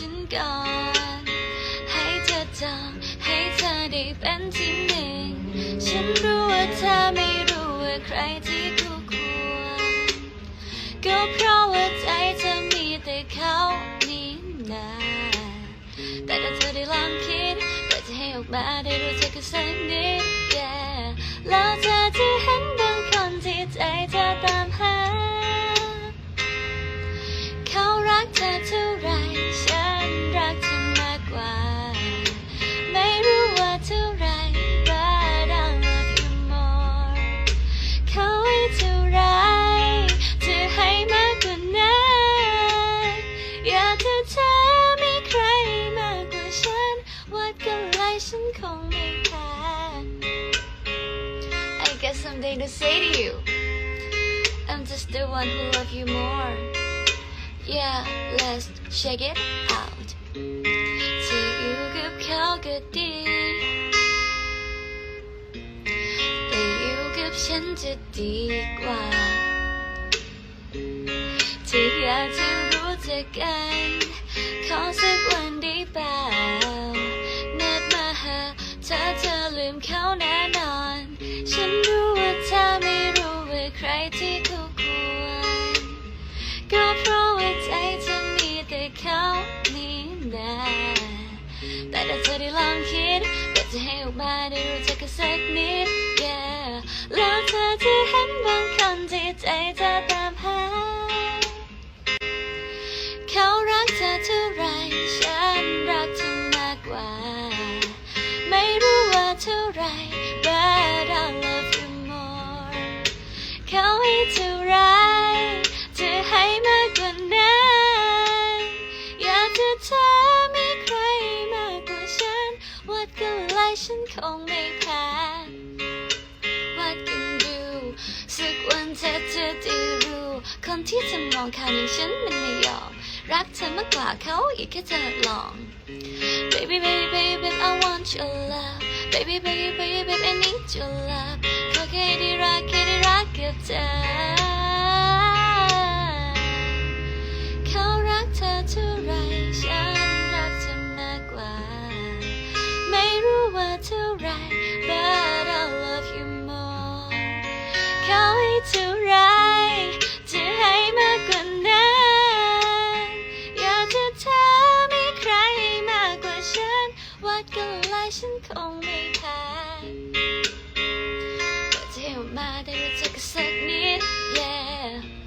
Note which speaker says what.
Speaker 1: ฉันก่อน ให้เธอจองให้เธอได้เป็นที่หนึ่ง ฉันรู้ว่าเธอไม่รู้ว่าใครที่คู่ควร ก็เพราะว่าใจเธอมีแต่เขานี่นาแต่ถ้าเธอได้ลองคิดก็จะให้ออกมาได้รู้จักกันสักนิด yeah แล้วเธอ ฉันคงไม่แพ้ I got something to say to you I'm just the one who love you more Yeah let's check it out ที่อยู่กับเขาก็ดี แต่อยู่กับฉันจะดีกว่า ที่อยากจะรู้จักกัน ขอสักวันได้เปล่ แต่ถ้าเธอได้ลองคิดก็จะให้ออกมาได้รู้จักกันสักนิด yeah แล้วเธอจะเห็นบางคนที่ใจเธอตามหา เขารักเธอเท่าไรฉันรักเธอมากกว่า ไม่รู้ว่าเท่าไร but I love you more เขาให้เท่าไร ฉันคงไม่แพ้ว่ากันดูสักวันเธอจะได้รู้คนที่จะมองข้ามอย่างฉันมันไม่ยอมรักเธอมากกว่าเขาอีกแค่เธอลอง Baby baby baby I want your love Baby baby baby I need your love จะให้มากกว่านั้นอยากจะเธอมีใครมากกว่าฉัน วัดกันแล้ฉันคงไม่แพ้เปิเที่มาได้รู้จักสักนิด yeah